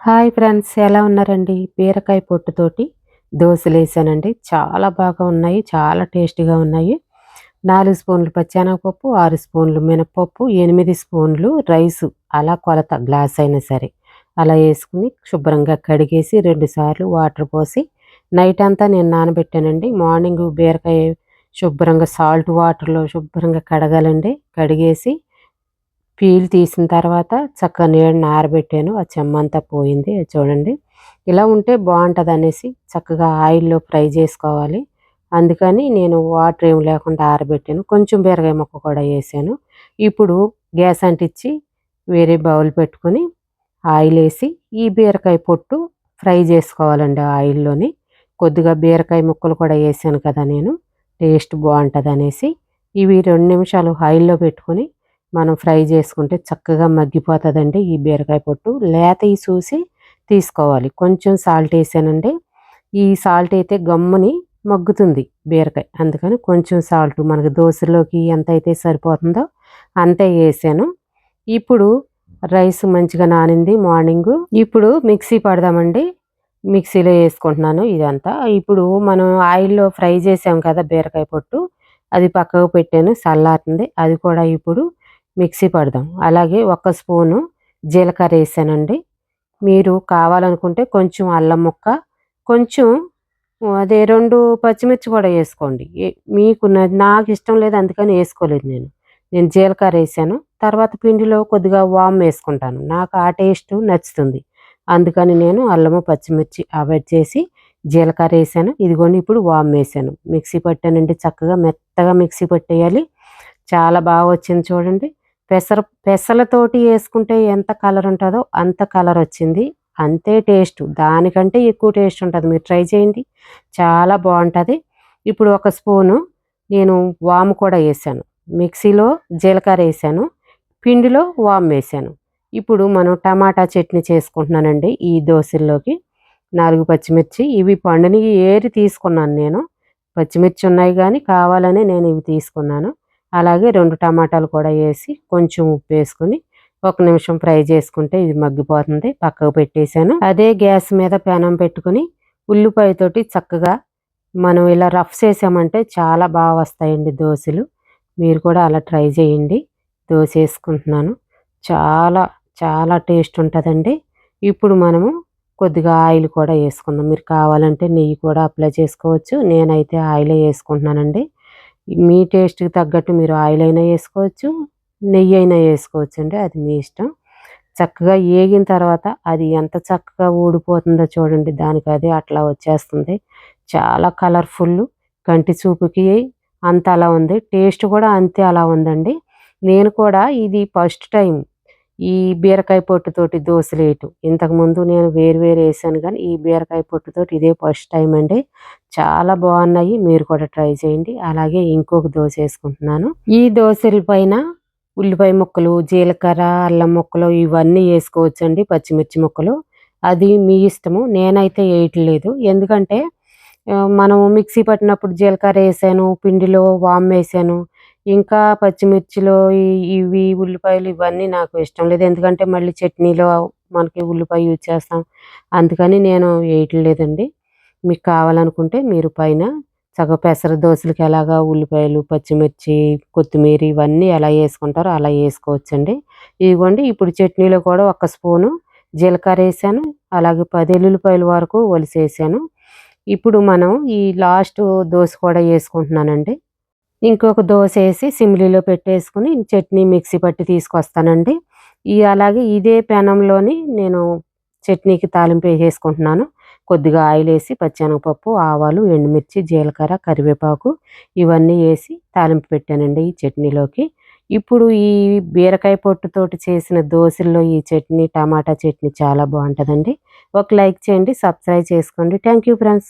Hi friends ఎలా ఉన్నారండి? బీరకాయ పొట్టుతోటి దోశలు వేసానండి చాలా బాగా ఉన్నాయి చాలా టేస్టీగా ఉన్నాయి. నాలుగు స్పూన్లు పచ్చెనగపప్పు ఆరు స్పూన్లు మినపప్పు ఎనిమిది స్పూన్లు రైసు. అలా కొలత గ్లాస్ అయినా సరే. అలా వేసుకుని శుభ్రంగా కడిగేసి రెండుసార్లు వాటర్ పోసి నైట్ అంతా నేను నానబెట్టానండి. మార్నింగ్ బీరకాయ శుభ్రంగా సాల్ట్ వాటర్లో శుభ్రంగా కడగాలండి. కడిగేసి పీల్ తీసిన తర్వాత చక్కగా నీళ్ళని ఆరబెట్టాను ఆ చెమ్మంతా పోయింది. చూడండి. ఇలా ఉంటే బాగుంటుంది అనేసి చక్కగా ఆయిల్లో ఫ్రై చేసుకోవాలి. అందుకని నేను వాటర్ ఏం లేకుండా ఆరబెట్టాను. కొంచెం బీరకాయ మొక్క కూడా వేసాను. ఇప్పుడు గ్యాస్ అంటించి వేరే బౌల్ పెట్టుకొని ఆయిల్ వేసి ఈ బీరకాయ పొట్టు ఫ్రై చేసుకోవాలండి ఆయిల్లోని. కొద్దిగా బీరకాయ ముక్కలు కూడా వేసాను కదా నేను. టేస్ట్ బాగుంటుంది అనేసి ఇవి రెండు నిమిషాలు ఆయిల్లో పెట్టుకొని మనం ఫ్రై చేసుకుంటే చక్కగా మగ్గిపోతుందండి ఈ బీరకాయ పొట్టు. లేత ఈ చూసి తీసుకోవాలి. కొంచెం సాల్ట్ వేసానండి ఈ సాల్ట్ అయితే గమ్ముని మగ్గుతుంది బీరకాయ. అందుకని కొంచెం సాల్ట్ మనకి దోశలోకి ఎంత అయితే సరిపోతుందో అంతే వేసాను. ఇప్పుడు రైస్ మంచిగా నానింది మార్నింగ్. ఇప్పుడు మిక్సీ పడదామండి. మిక్సీలో వేసుకుంటున్నాను ఇదంతా. ఇప్పుడు మనం ఆయిల్లో ఫ్రై చేసాం కదా బీరకాయ పొట్టు. అది పక్కకు పెట్టాను. చల్లారుతుంది అది కూడా ఇప్పుడు మిక్సీ పడదాం. అలాగే ఒక స్పూను జీలకర్ర వేసానండి. మీరు కావాలనుకుంటే కొంచెం అల్లం ముక్క కొంచెం అదే రెండు పచ్చిమిర్చి కూడా వేసుకోండి. మీకు నాకు ఇష్టం లేదు అందుకని వేసుకోలేదు నేను. నేను జీలకర్ర వేసాను. తర్వాత పిండిలో కొద్దిగా వామ్ వేసుకుంటాను. నాకు ఆ టేస్ట్ నచ్చుతుంది. అందుకని నేను అల్లము పచ్చిమిర్చి అవాయిడ్ చేసి జీలకర్ర వేసాను. ఇదిగోండి ఇప్పుడు వామ్ వేసాను. మిక్సీ పట్టానండి చక్కగా మెత్తగా మిక్సీ పట్టేయాలి. చాలా బాగా వచ్చింది చూడండి. పెసర పెసలతోటి వేసుకుంటే ఎంత కలర్ ఉంటుందో అంత కలర్ వచ్చింది. అంతే టేస్ట్ దానికంటే ఎక్కువ టేస్ట్ ఉంటుంది. మీరు ట్రై చేయండి. చాలా బాగుంటుంది. ఇప్పుడు ఒక స్పూను నేను వాము కూడా వేసాను. మిక్సీలో జీలకర్ర వేసాను. పిండిలో వాము వేసాను. ఇప్పుడు మనం టమాటా చట్నీ చేసుకుంటున్నానండి ఈ దోశల్లోకి. నాలుగు పచ్చిమిర్చి. ఇవి పండుని ఏరి తీసుకున్నాను నేను. పచ్చిమిర్చి ఉన్నాయి కానీ కావాలని నేను ఇవి తీసుకున్నాను. అలాగే రెండు టమాటాలు కూడా వేసి కొంచెం ఉప్పు వేసుకుని ఒక నిమిషం ఫ్రై చేసుకుంటే ఇది మగ్గిపోతుంది. పక్కకు పెట్టేశాను. అదే గ్యాస్ మీద పెనం పెట్టుకుని ఉల్లిపాయతోటి చక్కగా మనం ఇలా రఫ్ చేసామంటే చాలా బాగా వస్తాయండి దోశలు. మీరు కూడా అలా ట్రై చేయండి. దోశ వేసుకుంటున్నాను. చాలా చాలా టేస్ట్ ఉంటుందండి. ఇప్పుడు మనము కొద్దిగా ఆయిల్ కూడా వేసుకుందాం. మీరు కావాలంటే నెయ్యి కూడా అప్లై చేసుకోవచ్చు. నేనైతే ఆయిలే వేసుకుంటున్నానండి. మీ టేస్ట్కి తగ్గట్టు మీరు ఆయిల్ అయినా వేసుకోవచ్చు నెయ్యి అయినా వేసుకోవచ్చు అండి అది మీ ఇష్టం. చక్కగా ఏగిన తర్వాత అది ఎంత చక్కగా ఊడిపోతుందో చూడండి దానికి అది అట్లా వచ్చేస్తుంది. చాలా కలర్ఫుల్ కంటి చూపుకి అంత అలా ఉంది టేస్ట్ కూడా అంతే అలా ఉందండి. నేను కూడా ఇది ఫస్ట్ టైం ఈ బీరకాయ పొట్టుతోటి దోశలు ఇంతకుముందు నేను వేరు వేరు వేసాను కానీ ఈ బీరకాయ పొట్టుతోటి ఇదే ఫస్ట్ టైం అండి. చాలా బాగున్నాయి. మీరు కూడా ట్రై చేయండి. అలాగే ఇంకొక దోశ వేసుకుంటున్నాను. ఈ దోశల పైన ఉల్లిపాయ ముక్కలు జీలకర్ర అల్లం ముక్కలు ఇవన్నీ వేసుకోవచ్చు అండి పచ్చిమిర్చి ముక్కలు. అది మీ ఇష్టము. నేనైతే వేయట్లేదు. ఎందుకంటే మనం మిక్సీ పట్టినప్పుడు జీలకర్ర వేసాను పిండిలో వామ్ వేసాను ఇంకా పచ్చిమిర్చిలో ఇవి ఉల్లిపాయలు ఇవన్నీ నాకు ఇష్టం లేదు. ఎందుకంటే మళ్ళీ చట్నీలో మనకి ఉల్లిపాయ యూజ్ చేస్తాం. అందుకని నేను వేయట్లేదండి మీకు కావాలనుకుంటే మీరు పైన సగ పెసర దోశలకు ఎలాగా ఉల్లిపాయలు పచ్చిమిర్చి కొత్తిమీర ఇవన్నీ ఎలా వేసుకుంటారో అలా వేసుకోవచ్చండి. ఇదిగోండి ఇప్పుడు చట్నీలో కూడా ఒక స్పూను జీలకర్ర వేసాను. అలాగే పది ఎల్లుల్లిపాయల వరకు ఒలిసేసాను. ఇప్పుడు మనం ఈ లాస్ట్ దోశ కూడా వేసుకుంటున్నానండి. ఇంకొక దోశ వేసి సిమ్లీలో పెట్టేసుకుని చట్నీ మిక్సీ పట్టి తీసుకొస్తానండి. ఈ అలాగే ఇదే పెనంలోని నేను చట్నీకి తాలింపు వేసేసుకుంటున్నాను. కొద్దిగా ఆయిల్ వేసి పచ్చెనగపప్పు ఆవాలు ఎండుమిర్చి జీలకర్ర కరివేపాకు ఇవన్నీ వేసి తాలింపు పెట్టానండి ఈ చట్నీలోకి. ఇప్పుడు ఈ బీరకాయ పొట్టుతోటి చేసిన దోశల్లో ఈ చట్నీ టమాటా చట్నీ చాలా బాగుంటుందండి. ఒక లైక్ చేయండి సబ్స్క్రైబ్ చేసుకోండి. Thank you friends.